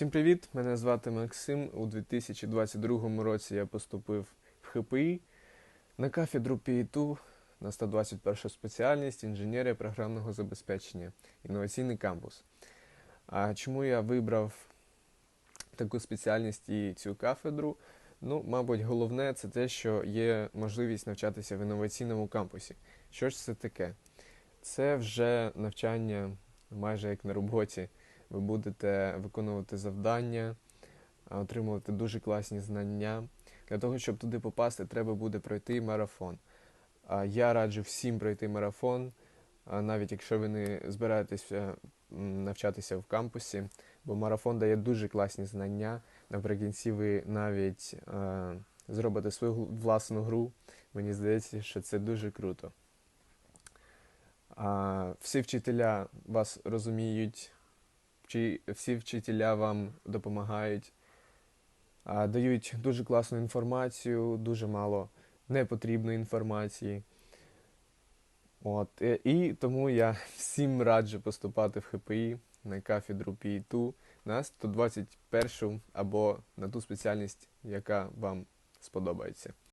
Всім привіт! Мене звати Максим. У 2022 році я поступив в ХПІ на кафедру ПІТУ на 121 спеціальність інженерія програмного забезпечення, інноваційний кампус. А чому я вибрав таку спеціальність і цю кафедру? Ну, мабуть, головне це те, що є можливість навчатися в інноваційному кампусі. Що ж це таке? Це вже навчання майже як на роботі. Ви будете виконувати завдання, отримувати дуже класні знання. Для того, щоб туди попасти, треба буде пройти марафон. Я раджу всім пройти марафон, навіть якщо ви не збираєтеся навчатися в кампусі, бо марафон дає дуже класні знання. Наприкінці ви навіть зробите свою власну гру. Мені здається, що це дуже круто. Всі вчителя вас розуміють, чи всі вчителя вам допомагають, дають дуже класну інформацію, дуже мало непотрібної інформації. От, і тому я всім раджу поступати в ХПІ на кафедру ПІТУ на 121 або на ту спеціальність, яка вам сподобається.